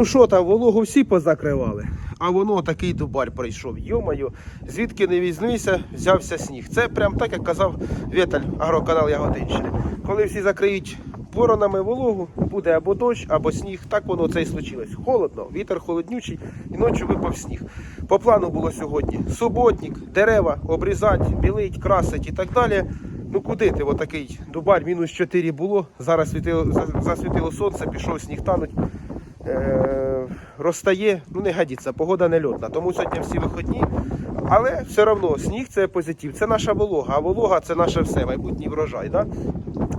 Ну що там, вологу всі позакривали, а воно такий дубарь прийшов. Йомаю, звідки не візьмися, взявся сніг. Це прям так, як казав Віталь, агроканал Яготинщини. Коли всі закриють воронами вологу, буде або дощ, або сніг. Так воно це і случилось. Холодно, вітер холоднючий, і ночі випав сніг. По плану було сьогодні суботник, дерева обрізати, білить, красить і так далі. Ну куди ти, отакий дубарь, мінус 4 було. Зараз світило, засвітило сонце, пішов сніг тануть. Е, ну не годиться, погода не льотна. Тому сьогодні всі виходні. Але все одно сніг це позитив, це наша волога, а волога це наше все, майбутній врожай. Да?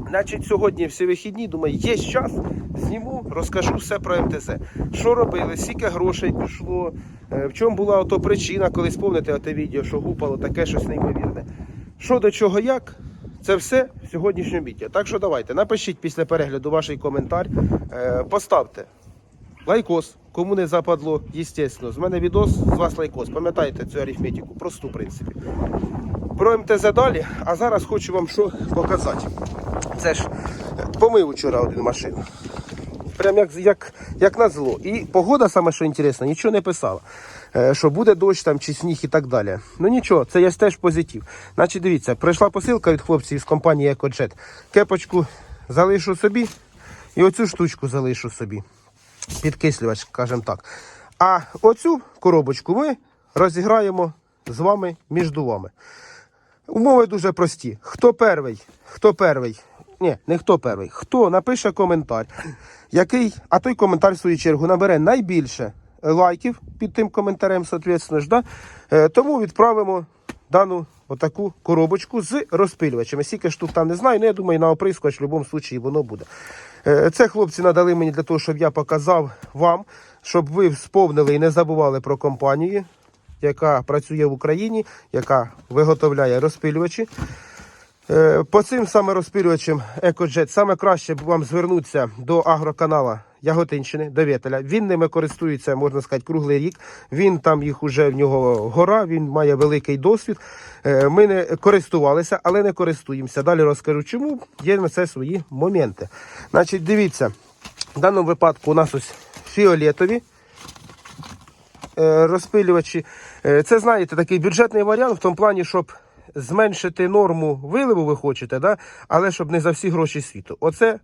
Значить, сьогодні всі вихідні, думаю, є час, зніму, розкажу все про МТЗ. Що робили, скільки грошей пішло, е, в чому була ото причина, коли спомните те відео, що гупало таке щось неймовірне. Що до чого як, це все в сьогоднішньому відео. Так що давайте, напишіть після перегляду ваш коментар, е, поставте лайкос, кому не западло, естественно. З мене відос, з вас лайкос. Пам'ятаєте цю арифметику, просту, в принципі. Про МТЗ далі, а зараз хочу вам що показати. Це ж помив вчора один машину. Прям як, як, як на зло. І погода, саме що інтересно, нічого не писала. Е, Що буде дощ там чи сніг і так далі. Ну нічого, це є теж позитив. Значить, дивіться, прийшла посилка від хлопців з компанії EcoJet. Кепочку залишу собі і оцю штучку залишу собі. Підкислювач, скажімо так. А оцю коробочку ми розіграємо з вами між вами. Умови дуже прості. Хто перший? Хто перший? Ні, не хто перший. Хто напише коментар, який, а той коментар, в свою чергу, набере найбільше лайків під тим коментарем, соответственно, ж, да? Е, тому відправимо дану отаку коробочку з розпилювачами. Скільки ж тут там не знаю, але я думаю, на оприскувач в будь-якому випадку воно буде. Е, Це хлопці надали мені для того, щоб я показав вам, щоб ви сповнили і не забували про компанію яка працює в Україні, яка виготовляє розпилювачі. Е, По цим саме розпилювачам EcoJet саме краще вам звернутися до агроканала Яготинщини, до Вєтеля. Він ними користується, можна сказати, круглий рік. Він там їх уже в нього гора, він має великий досвід. Е, Ми не користувалися, але не користуємося. Далі розкажу, чому є на це свої моменти. Значить, дивіться, в даному випадку у нас ось фіолетові е, розпилювачі. Це, знаєте, такий бюджетний варіант в тому плані, щоб зменшити норму виливу, ви хочете, да? але щоб не за всі гроші світу. Оце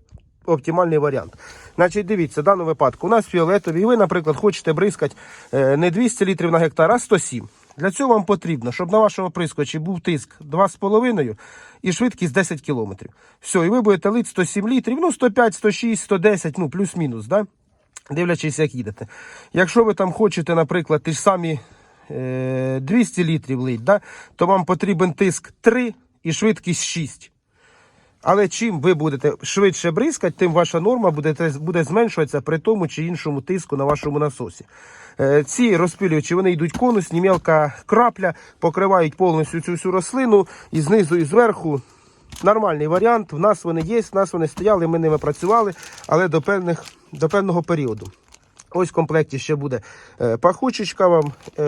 оптимальний варіант. Значить, дивіться, в даному випадку у нас фіолетові, і ви, наприклад, хочете бризкати е, не 200 літрів на гектар, а 107. Для цього вам потрібно, щоб на вашому прискочі був тиск 2,5 і швидкість 10 км. Все, і ви будете лити 107 літрів, ну 105, 106, 110, ну плюс-мінус. Да? дивлячись, як їдете. Якщо ви там хочете, наприклад, ті ж самі 200 літрів лить, да, то вам потрібен тиск 3 і швидкість 6. Але чим ви будете швидше бризкати, тим ваша норма буде, буде зменшуватися при тому чи іншому тиску на вашому насосі. Е, Ці розпилювачі вони йдуть конусні, мелка крапля, покривають повністю цю всю рослину і знизу, і зверху. Нормальний варіант. В нас вони є, в нас вони стояли, ми ними працювали, але до, певних, до певного періоду. Ось в комплекті ще буде е, пахучечка вам, е,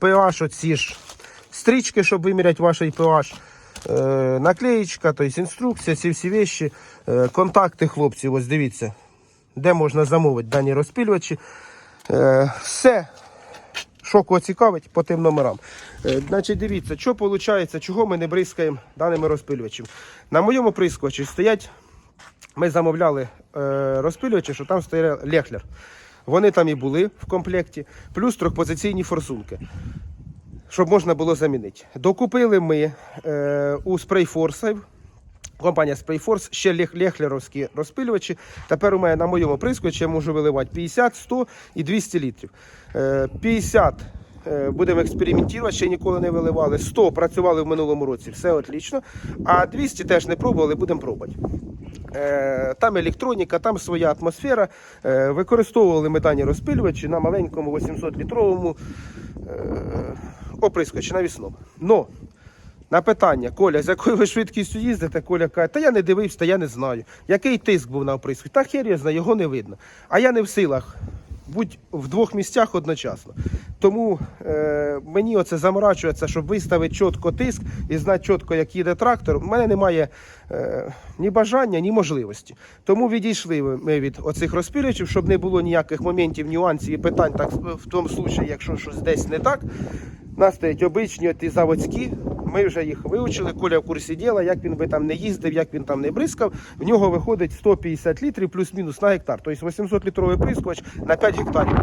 pH, оці ж стрічки, щоб виміряти ваш pH, е, наклеєчка, тобто інструкція, ці всі вещі, е, контакти хлопців, ось дивіться, де можна замовити дані розпилювачі. Е, все, що кого цікавить по тим номерам. Е, значить, дивіться, що виходить, чого ми не бризкаємо даними розпилювачами. На моєму прискочі стоять, ми замовляли е, розпилювачі, що там стояв лехлер. Вони там і були в комплекті, плюс трьохпозиційні форсунки, щоб можна було замінити. Докупили ми е, у спрейфорсів. компанія Sprayforce, ще лех, лехлеровські розпилювачі. Тепер у мене на моєму прискочі я можу виливати 50, 100 і 200 літрів. Е, 50 е, будемо експериментувати, ще ніколи не виливали. 100 працювали в минулому році, все отлично. А 200 теж не пробували, будемо пробувати. Е, Там електроніка, там своя атмосфера. Е, Використовували ми дані розпилювачі на маленькому 800-літровому оприскувачі навісному. Но на питання, Коля, з якою ви швидкістю їздите, Коля каже, та я не дивився, та я не знаю. Який тиск був на оприскувачі? Та хер я знаю, його не видно. А я не в силах бути в двох місцях одночасно. Тому е, мені оце заморачується, щоб виставити чітко тиск і знати чітко, як їде трактор. У мене немає е, ні бажання, ні можливості. Тому відійшли ми від оцих розпілювачів, щоб не було ніяких моментів, нюансів і питань, так в тому случаї, якщо щось десь не так. У нас стоять обичні ті заводські. Ми вже їх вивчили. Коля в курсі діла, як він би там не їздив, як він там не бризкав. В нього виходить 150 літрів плюс-мінус на гектар. Тобто 800 літровий прискоч на 5 гектарів.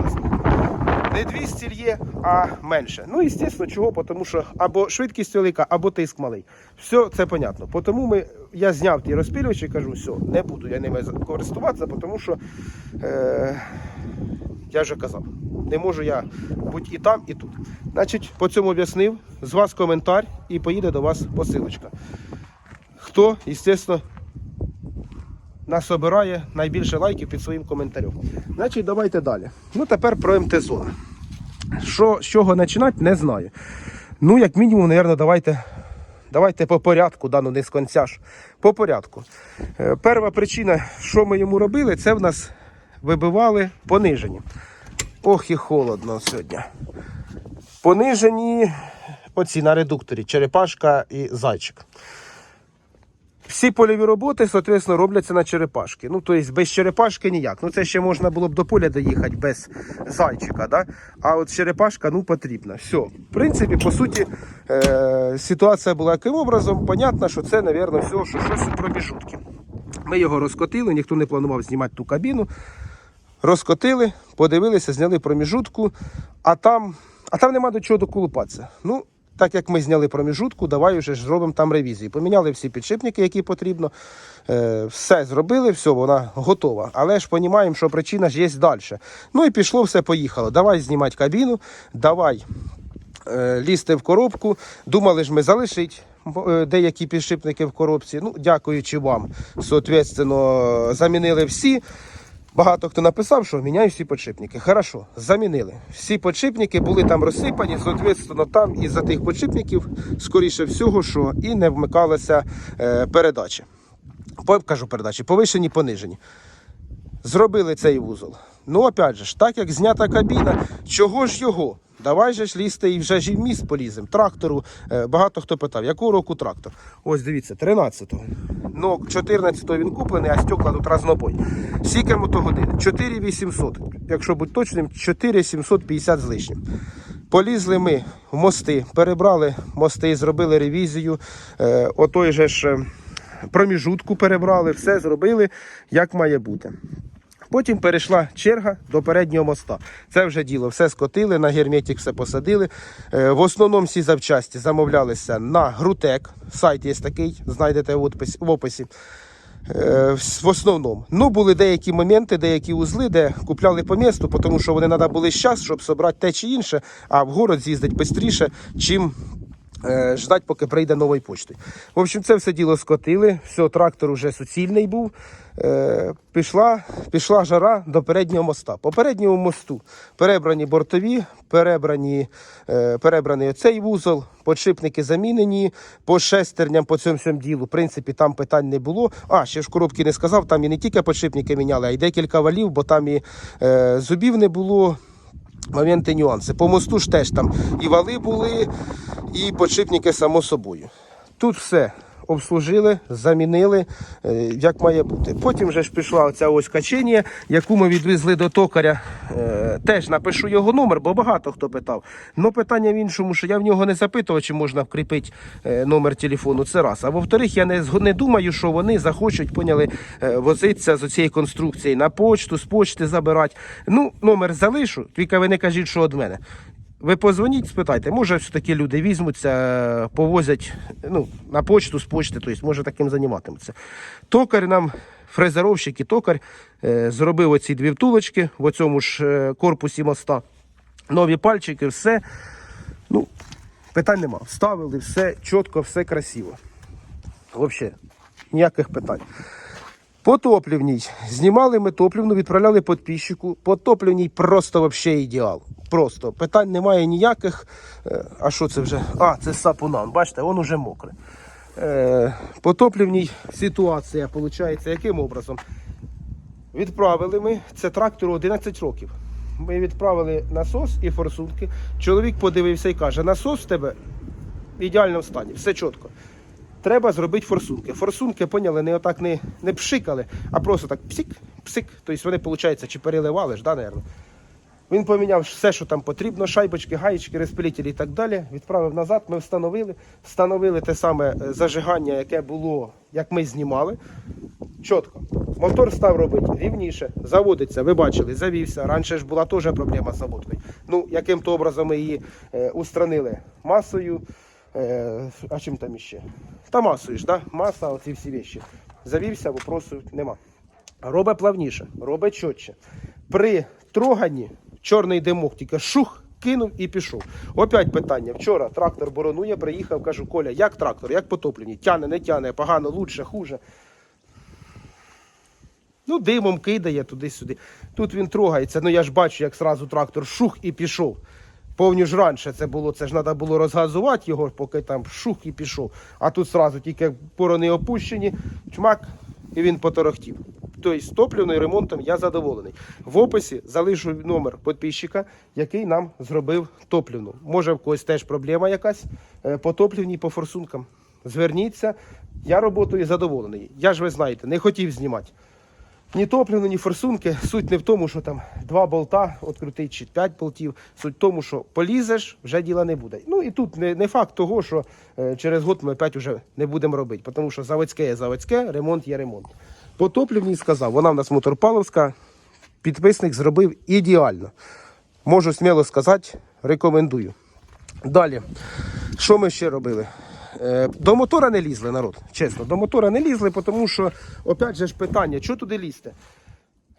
Не 200 є, а менше. Ну, звісно, чого? Тому що або швидкість велика, або тиск малий. Все це понятно. Тому ми, я зняв ті розпілювачі і кажу, все, не буду я ними користуватися, тому що е, я вже казав, не можу я бути і там, і тут. Значить, по цьому об'яснив, з вас коментар і поїде до вас посилочка. Хто, звісно, нас обирає найбільше лайків під своїм коментарем. Значить, давайте далі. Ну, тепер про МТ-зону. Що, з чого починати, не знаю. Ну, як мінімум, мабуть, давайте, давайте по порядку, да, ну не з конця ж. По порядку. Е, Перша причина, що ми йому робили, це в нас вибивали понижені. Ох і холодно сьогодні. Понижені оці на редукторі, черепашка і зайчик. Всі польові роботи, соответственно, робляться на черепашки. Ну, тобто без черепашки ніяк. Ну, це ще можна було б до поля доїхати без зайчика, да? а от черепашка ну, потрібна. Все. В принципі, по суті, е- ситуація була яким образом. Понятно, що це, мабуть, все, що щось у проміжутки. Ми його розкотили, ніхто не планував знімати ту кабіну. Розкотили, подивилися, зняли проміжутку, а там, а там нема до чого доколупатися. Ну, так як ми зняли проміжутку, давай вже ж зробимо там ревізію. Поміняли всі підшипники, які потрібно. Е, все зробили, все, вона готова. Але ж розуміємо, що причина ж є далі. Ну і пішло, все поїхало. Давай знімати кабіну, давай е, лізти в коробку. Думали ж ми залишить е, деякі підшипники в коробці. Ну, дякуючи вам, соответственно, замінили всі. Багато хто написав, що міняю всі подшипники. Хорошо, замінили. Всі подшипники були там розсипані, соответственно, там із-за тих подшипників, скоріше всього, що і не вмикалися е, передачі. Покажу передачі, повишені, понижені. Зробили цей вузол. Ну, опять же, так як знята кабіна, чого ж його? Давай же ж лізти і вже ж і в міст полізем. Трактору. е, Багато хто питав, якого року трактор? Ось дивіться, 13-го. Ну, 14-го він куплений, а стекла тут разнобой. Скільки мотогодин? 4800. Якщо бути точним, 4750 з лишнім. Полізли ми в мости, перебрали мости, зробили ревізію. Е, отой же ж е, проміжутку перебрали, все зробили, як має бути. Потім перейшла черга до переднього моста. Це вже діло. Все скотили, на герметик все посадили. Е, В основному всі запчасті замовлялися на Грутек. Сайт є такий, знайдете в описі-. Е, В основному. Ну, були деякі моменти, деякі узли, де купляли по місту, тому що вони треба були час, щоб зібрати те чи інше, а в город з'їздить швидше, чим ждать, поки прийде новою почтою. В общем, це все діло скотили. Все, трактор вже суцільний був. Е, пішла, пішла жара до переднього моста. По передньому мосту перебрані бортові, перебрані, е, перебраний оцей вузол, подшипники замінені, по шестерням по цьому всьому ділу. В принципі, там питань не було. А, ще ж в коробці не сказав, там і не тільки подшипники міняли, а й декілька валів, бо там і е, зубів не було. Моменти, нюанси. По мосту ж теж там і вали були, і подшипники само собою. Тут все обслужили, замінили, е, як має бути. Потім вже ж пішла оця ось качення, яку ми відвезли до токаря. Е, Теж напишу його номер, бо багато хто питав. Ну питання в іншому, що я в нього не запитував, чи можна вкріпити е, номер телефону. Це раз. А во-вторых, я не, не думаю, що вони захочуть, поняли, возитися з цієї конструкції на почту, з почти забирати. Ну, номер залишу, тільки ви не кажіть, що від мене. Ви позвоніть, спитайте, може все-таки люди візьмуться, повозять ну, на почту з почти, тобто може таким займатимуться. Токар нам, фрезеровщик і токар, е, зробив оці дві втулочки в оцьому ж е, корпусі моста. Нові пальчики, все. Ну, питань нема. Вставили все чітко, все красиво. Взагалі, ніяких питань. По топлівній. Знімали ми топлівну, відправляли підписчику. По топлівній просто вообще ідеал. Просто питань немає ніяких. Е, А що це вже? А, це сапунан. Бачите, він уже мокрий. Е, По топлівній ситуація виходить, яким образом? Відправили ми це трактору 11 років. Ми відправили насос і форсунки. Чоловік подивився і каже: насос в тебе в ідеальному стані, все чітко. Треба зробити форсунки. Форсунки, поняли, не отак не, не пшикали, а просто так псик, псик. Тобто вони, виходить, чи переливали ж, да, наверно. Він поміняв все, що там потрібно, шайбочки, гаєчки, розпилітелі і так далі. Відправив назад. Ми встановили. Встановили те саме е, зажигання, яке було, як ми знімали. Чітко. Мотор став робити рівніше, заводиться, ви бачили, завівся. Раніше ж була теж проблема з заводкою. Ну, яким-то образом ми її е, устранили масою. Е, а чим там іще? Та масою ж, да? маса, оці всі вещі. Завівся, вопросу нема. Робить плавніше, робить чітче. При троганні чорний димок тільки шух, кинув і пішов. Опять питання. Вчора трактор боронує, приїхав, кажу, Коля, як трактор, як потоплені? Тяне, не тяне, погано, лучше, хуже. Ну, димом кидає туди-сюди. Тут він трогається. Ну я ж бачу, як сразу трактор шух і пішов. Повні ж раніше це було, це ж треба було розгазувати його, поки там шух і пішов. А тут сразу тільки порони опущені, чмак, і він поторохтів. Тобто з топливним ремонтом я задоволений. В описі залишу номер підписчика, який нам зробив топливну. Може в когось теж проблема якась е, по топливній, по форсункам. Зверніться, я роботою задоволений. Я ж ви знаєте, не хотів знімати. Ні топливно, ні форсунки. Суть не в тому, що там два болта відкрутить чи п'ять болтів. Суть в тому, що полізеш, вже діла не буде. Ну і тут не, не факт того, що е, через год ми опять вже не будемо робити, тому що заводське є заводське, ремонт є ремонт. По топливній сказав, вона в нас моторпаловська, підписник зробив ідеально. Можу сміло сказати, рекомендую. Далі, що ми ще робили? Е, До мотора не лізли, народ. Чесно, до мотора не лізли, тому що, опять же ж питання, що туди лізти?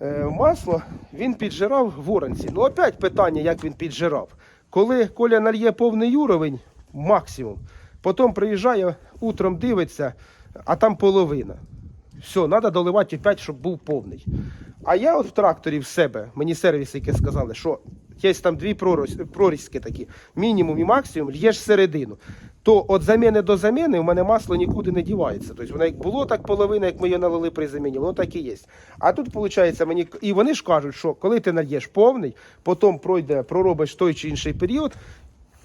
Е, Масло він піджирав в оранці. Ну, опять питання, як він піджирав. Коли Коля нальє повний уровень, максимум, потім приїжджає, утром дивиться, а там половина. Все, треба доливати опять, щоб був повний. А я от в тракторі в себе, мені сервісники сказали, що є там дві прорізки такі, мінімум і максимум, л'єш середину. То від заміни до заміни в мене масло нікуди не дівається. Тобто воно як було так половина, як ми її налили при заміні, воно так і є. А тут виходить, мені і вони ж кажуть, що коли ти нальєш повний, потім пройде, проробиш той чи інший період,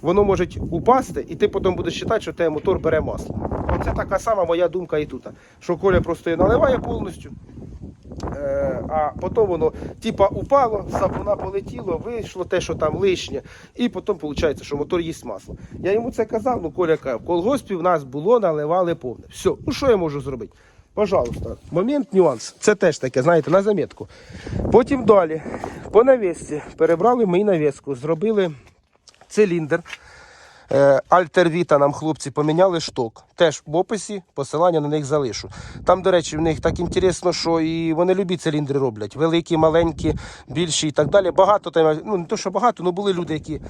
воно може упасти, і ти потім будеш вважати, що тебе мотор бере масло. Оце така сама моя думка і тут. Що Коля просто її наливає повністю. Е, а потім воно типа упало, сапуна полетіло, вийшло те, що там лишнє, і потім виходить, що мотор їсть масло. Я йому це казав, ну Коля каже, в колгоспі в нас було, наливали повне. Все, ну що я можу зробити? Пожалуйста, момент, нюанс. Це теж таке, знаєте, на замітку. Потім далі, по навісці, перебрали ми навіску, зробили циліндр. Е, Альтервіта нам хлопці поміняли шток. Теж в описі посилання на них залишу. Там, до речі, в них так інтересно, що і вони любі циліндри роблять. Великі, маленькі, більші і так далі. Багато там, ну не то, що багато, але були люди, які,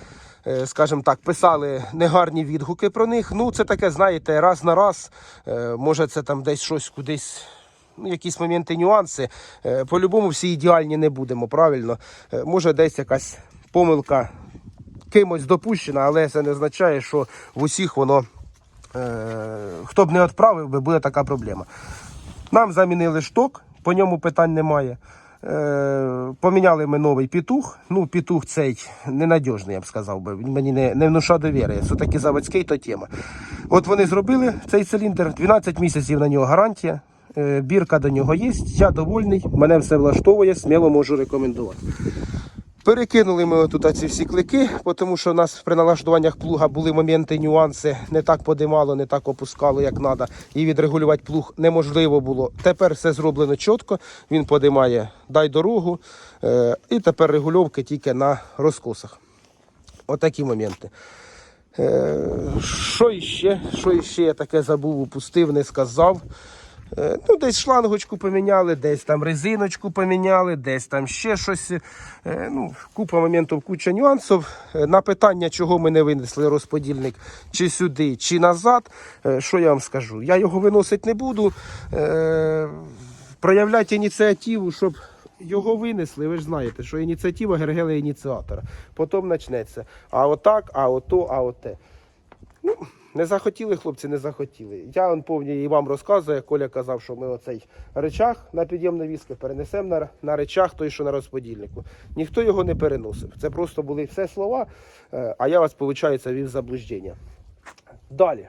е, скажімо так, писали негарні відгуки про них. Ну, це таке, знаєте, раз на раз. Е, Може, це там десь щось кудись. Ну, якісь моменти, нюанси. По-любому всі ідеальні не будемо, правильно. Може, десь якась помилка кимось допущена, але це не означає, що в усіх воно, е, хто б не відправив, би буде така проблема. Нам замінили шток, по ньому питань немає. Е, поміняли ми новий петух. Ну, петух цей ненадіжний, я б сказав би. Він мені не, не внушав довіри. Це таки заводський, то тема. От вони зробили цей циліндр, 12 місяців на нього гарантія. Е, бірка до нього є. Я довольний, мене все влаштовує, сміло можу рекомендувати. Перекинули ми тут ці всі клики, тому що у нас при налаштуваннях плуга були моменти, нюанси, не так подимало, не так опускало, як треба. І відрегулювати плуг неможливо було. Тепер все зроблено чітко. Він подимає дай дорогу. Е, і тепер регульовки тільки на розкосах. Отакі моменти. Е, що іще? Що іще я таке забув, упустив, не сказав. Е, Ну, десь шлангочку поміняли, десь там резиночку поміняли, десь там ще щось. Е, Ну, купа моментів, куча нюансів. Е, На питання, чого ми не винесли розподільник чи сюди, чи назад. Що я вам скажу? Я його виносити не буду. Проявляти ініціативу, щоб його винесли. Ви ж знаєте, що ініціатива Гергела ініціатора. Потім почнеться. А отак, а ото, а оте. Ну, Не захотіли хлопці, не захотіли. Я он повні і вам розказую, Коля казав, що ми оцей речах на підйомне візки перенесемо на, на речах той, що на розподільнику. Ніхто його не переносив. Це просто були все слова, е, а я вас, виходить, вів заблуждення. Далі.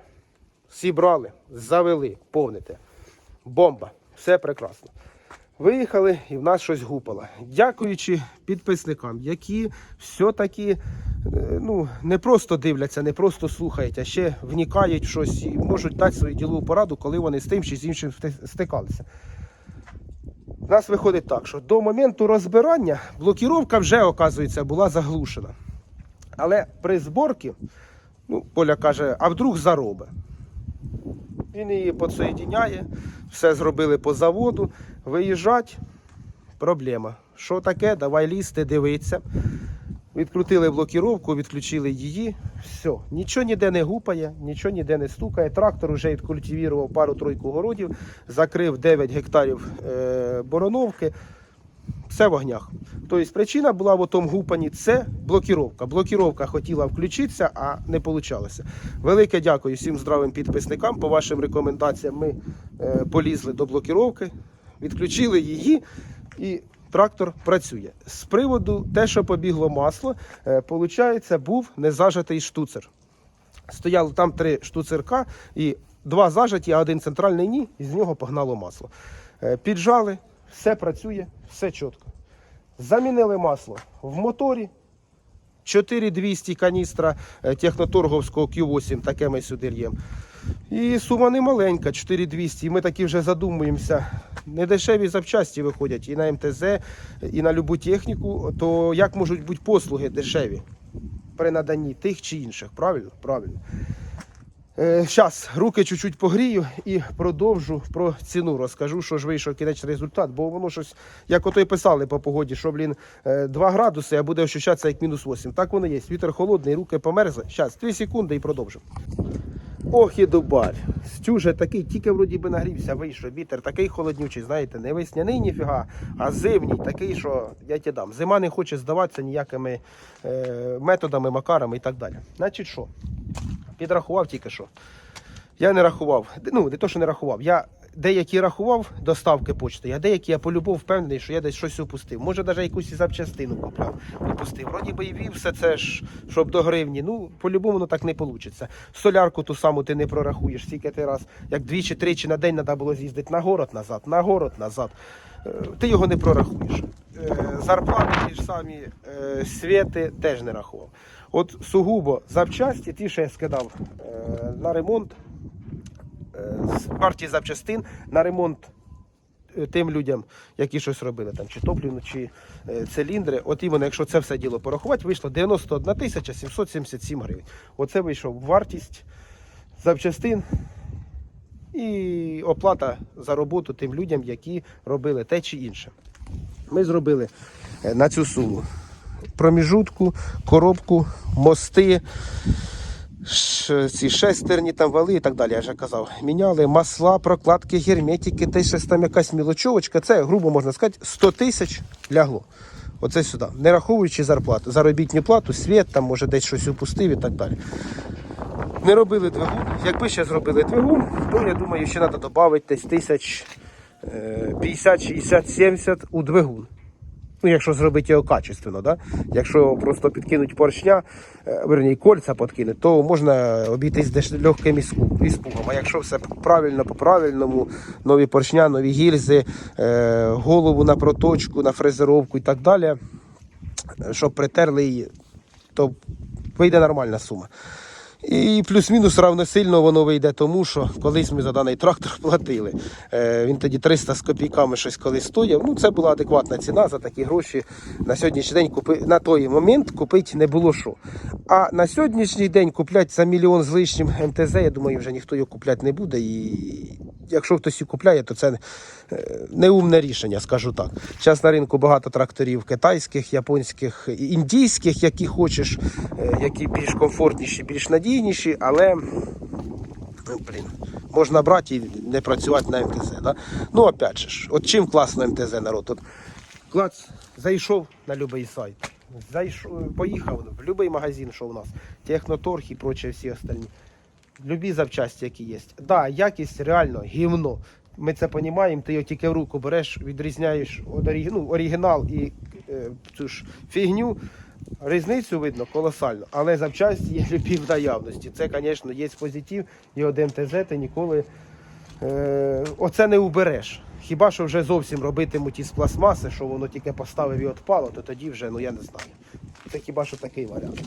Зібрали, завели, повните. Бомба. Все прекрасно. Виїхали і в нас щось гупало. Дякуючи підписникам, які все-таки е, ну, не просто дивляться, не просто слухають, а ще вникають в щось і можуть дати свою ділову пораду, коли вони з тим чи з іншим стикалися. У нас виходить так, що до моменту розбирання блокіровка вже, оказується, була заглушена. Але при зборці, ну, Поля каже, а вдруг заробе. Він її підсоєдиняє, все зробили по заводу. Виїжджать, проблема. Що таке? Давай лізти, дивитися. Відкрутили блокіровку, відключили її. Все, нічого ніде не гупає, нічого ніде не стукає. Трактор вже відкультивував пару-тройку городів, закрив 9 гектарів е, бороновки. Все в огнях. Тобто причина була в тому гупані це блокіровка. Блокіровка хотіла включитися, а не вийшло. Велике дякую всім здравим підписникам. По вашим рекомендаціям ми е, полізли до блокіровки, відключили її і трактор працює. З приводу те, що побігло масло, е, получається, був незажатий штуцер. Стояло там три штуцерка і два зажаті, а один центральний ні, і з нього погнало масло. Е, Піджали, все працює, все чітко. Замінили масло в моторі. 4200 каністра е, техноторговського Q8, таке ми сюди р'ємо. І сума не маленька, 4200. І ми такі вже задумуємося. Недешеві запчасті виходять і на МТЗ, і на любу техніку. То як можуть бути послуги дешеві при наданні тих чи інших? Правильно? Правильно. Зараз руки чуть-чуть погрію і продовжу про ціну. Розкажу, що ж вийшов кінечний результат, бо воно щось, як ото й писали по погоді, що блін, е, 2 градуси, а буде ощущатися як мінус 8. Так воно є. Вітер холодний, руки померзли. Зараз, 2 секунди і продовжимо. Ох і дубаль. Стюже такий, тільки вроді би нагрівся, вийшов вітер, такий холоднючий, знаєте, не весняний ніфіга, а зимній, такий, що я ті дам. Зима не хоче здаватися ніякими е, методами, макарами і так далі. Значить що? Підрахував тільки що. Я не рахував. Ну, не то, що не рахував. Я деякі рахував доставки почти, а деякі я полюбов впевнений, що я десь щось упустив. Може, навіть якусь запчастину купляв. Упустив. Вроді би і вів все це ж, щоб до гривні. Ну, по-любому воно так не вийде. Солярку ту саму ти не прорахуєш, скільки ти раз, як двічі, тричі на день треба було з'їздити на город назад, на город назад. Е, Ти його не прорахуєш. Е, Зарплати ті ж самі, е, світи теж не рахував. От сугубо запчасті, ті, що я скидав е, на ремонт, е, з партії запчастин на ремонт е, тим людям, які щось робили, там, чи топлівну, чи циліндри. От іменно, якщо це все діло порахувати, вийшло 91 тисяча 777 гривень. Оце вийшов вартість запчастин і оплата за роботу тим людям, які робили те чи інше. Ми зробили на цю суму проміжутку, коробку, мости, ці шестерні там вали і так далі, я вже казав. Міняли масла, прокладки, герметики, й щось там якась мілочовочка. Це, грубо можна сказати, 100 тисяч лягло. Оце сюди. Не раховуючи зарплату, заробітну плату, світ, там може десь щось упустив і так далі. Не робили двигун. Якби ще зробили двигун, то я думаю, ще треба додати десь тисяч е, 50, 60, 70 у двигун. Ну, якщо зробити його качественно, да? якщо просто підкинуть поршня, е, верні кольця підкинуть, то можна обійтись десь легким іспугом. А якщо все правильно по правильному, нові поршня, нові гільзи, е, голову на проточку, на фрезеровку і так далі, щоб притерли її, то вийде нормальна сума. І плюс-мінус равносильно воно вийде тому, що колись ми за даний трактор платили. Е, він тоді 300 з копійками щось колись стояв. Ну, це була адекватна ціна за такі гроші. На сьогоднішній день купи... на той момент купити не було що. А на сьогоднішній день купляти за мільйон з лишнім МТЗ, я думаю, вже ніхто його купляти не буде. І якщо хтось і купляє, то це е, неумне рішення, скажу так. Зараз на ринку багато тракторів китайських, японських, індійських, які хочеш, е, які більш комфортніші, більш надійніші, але ну, блін, можна брати і не працювати на МТЗ. Да? Ну, опять же, от чим класно МТЗ народ? От, клац, зайшов на будь-який сайт. Зайшов, поїхав в будь-який магазин, що у нас, техноторг і прочі всі остальні. Любі запчасті, які є. Да, якість реально гівно. Ми це розуміємо, ти його тільки в руку береш, відрізняєш ну, оригінал і е, цю ж фігню. Різницю видно колосально, але запчасті є любі в наявності. Це, звісно, є позитив, і один ТЗ ти ніколи е, оце не убереш. Хіба що вже зовсім робитимуть із пластмаси, що воно тільки поставив і відпало, то тоді вже, ну я не знаю. Це хіба що такий варіант.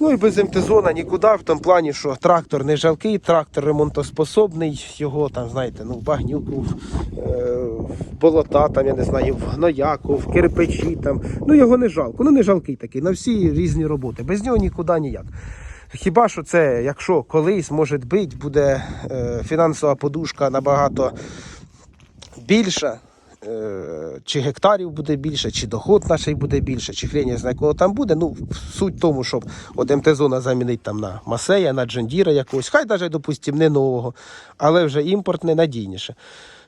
Ну і без МТ-зона нікуди, в тому плані, що трактор не жалкий, трактор ремонтоспособний, його там, знаєте, ну, в багнюку, в, е, в болота, там, я не знаю, в гнояку, в кирпичі, там. Ну його не жалко, ну не жалкий такий, на всі різні роботи. Без нього нікуди ніяк. Хіба що це, якщо колись, може бути, буде е, фінансова подушка набагато більша, чи гектарів буде більше, чи доход наш буде більше, чи хрень я знаю, кого там буде. Ну, суть в тому, щоб от МТ-зона замінити там на Масея, на Джондіра якогось, хай навіть, допустимо, не нового, але вже імпортне надійніше.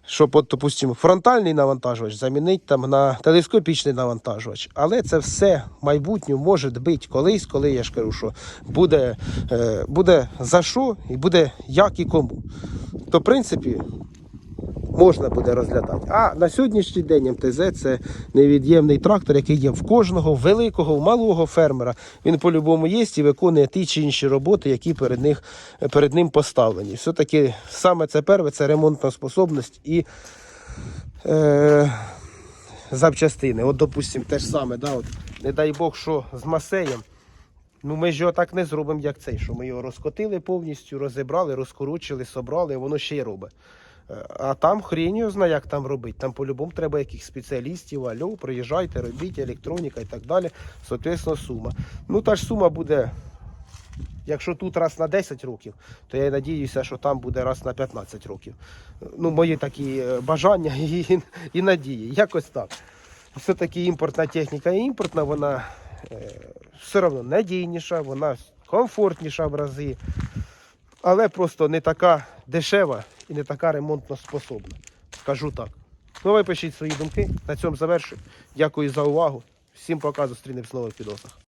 Щоб, от, допустимо, фронтальний навантажувач замінити там на телескопічний навантажувач. Але це все в майбутньому може бути колись, коли я ж кажу, що буде, е, буде за що і буде як і кому. То, в принципі, можна буде розглядати. А на сьогоднішній день МТЗ це невід'ємний трактор, який є в кожного великого, малого фермера. Він по-любому є і виконує ті чи інші роботи, які перед, них, перед ним поставлені. Все-таки саме це перше це ремонтна способність і е, запчастини. От, допустимо, те ж саме, да, от, не дай Бог, що з Масеєм. Ну, ми ж його так не зробимо, як цей, що ми його розкотили повністю, розібрали, розкорочили, собрали, воно ще й робить. А там його знає, як там робити. Там по-любому треба якихось спеціалістів, альо, приїжджайте, робіть, електроніка і так далі. Соответственно, сума. Ну, та ж сума буде, якщо тут раз на 10 років, то я надіюся, що там буде раз на 15 років. Ну, мої такі е, бажання і, і надії. Якось так. Все-таки імпортна техніка і імпортна, вона е, все одно надійніша, вона комфортніша в рази, але просто не така дешева і не така ремонтно способна. Скажу так. Ну, ви пишіть свої думки. На цьому завершую. Дякую за увагу. Всім пока, зустрінемось в нових відосах.